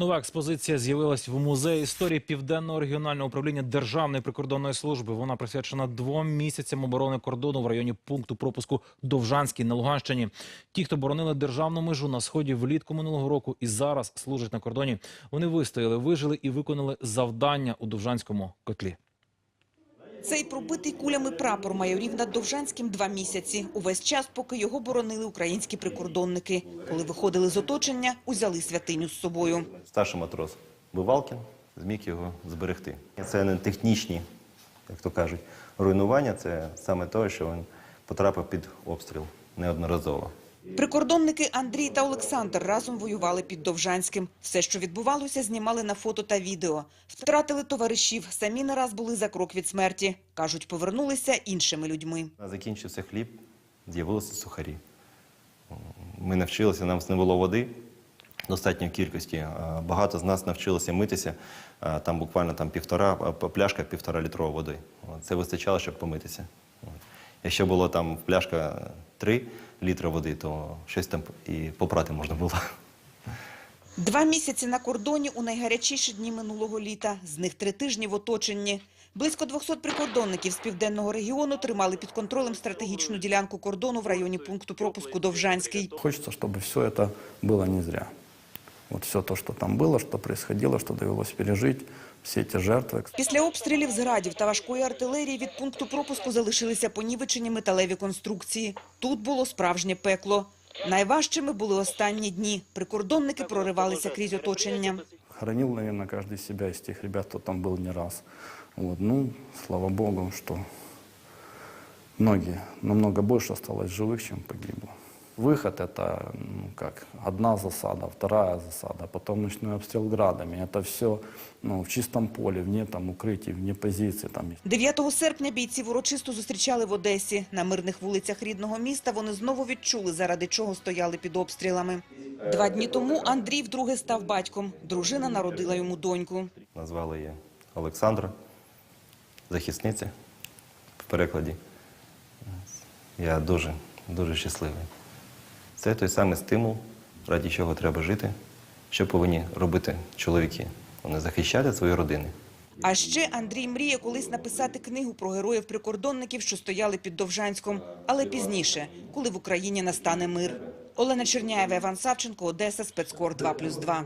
Нова експозиція з'явилась в музеї історії Південного регіонального управління Державної прикордонної служби. Вона присвячена двом місяцям оборони кордону в районі пункту пропуску Довжанський на Луганщині. Ті, хто боронили державну межу на сході влітку минулого року і зараз служать на кордоні, вони вистояли, вижили і виконали завдання у Довжанському котлі. Цей пробитий кулями прапор майорів над Довжанським два місяці. Увесь час, поки його боронили українські прикордонники. Коли виходили з оточення, узяли святиню з собою. Старший матрос Бивалкін зміг його зберегти. Це не технічні, як то кажуть, руйнування, це саме те, що він потрапив під обстріл неодноразово. Прикордонники Андрій та Олександр разом воювали під Довжанським. Все, що відбувалося, знімали на фото та відео. Втратили товаришів, самі не раз були за крок від смерті. Кажуть, повернулися іншими людьми. Закінчився хліб, з'явилися сухарі. Ми навчилися, нам не було води достатньої кількості. Багато з нас навчилися митися. Там буквально там півтора, пляшка півтора літрової води. Це вистачало, щоб помитися. Якщо було там пляшка 3 літри води, то щось там і попрати можна було. Два місяці на кордоні у найгарячіші дні минулого літа. З них три тижні в оточенні. Близько 200 прикордонників з південного регіону тримали під контролем стратегічну ділянку кордону в районі пункту пропуску Довжанський. Хочется, чтобы все это было не зря. Вот все то, что там было, что происходило, что довелось пережить, все эти жертвы. Після обстрілів зградів та важкої артилерії від пункту пропуску залишилися понівечені металеві конструкції. Тут було справжнє пекло. Найважчими були останні дні. Прикордонники проривалися крізь оточення. Хоронил, наверное, каждый себя из тех ребят, кто там был не раз. Вот. Ну, слава богу, что многие, намного больше осталось живых, чем погибло. Выход – это ну, как одна засада, вторая засада, потом ночной обстрел градами. Это все ну, в чистом поле, вне там, укрытий, вне позиций. Там. 9 серпня бійців урочисто зустрічали в Одесі. На мирних вулицях рідного міста вони знову відчули, заради чого стояли під обстрілами. Два дні тому Андрій вдруге став батьком. Дружина народила йому доньку. Назвали її Олександра, захисниця в перекладі. Я дуже, дуже щасливий. Це той самий стимул, раді чого треба жити, що повинні робити чоловіки. Вони захищати свої родини. А ще Андрій мріє колись написати книгу про героїв-прикордонників, що стояли під Довжанськом. Але пізніше, коли в Україні настане мир. Олена Черняєва, Іван Савченко, Одеса, спецкор 2+,2.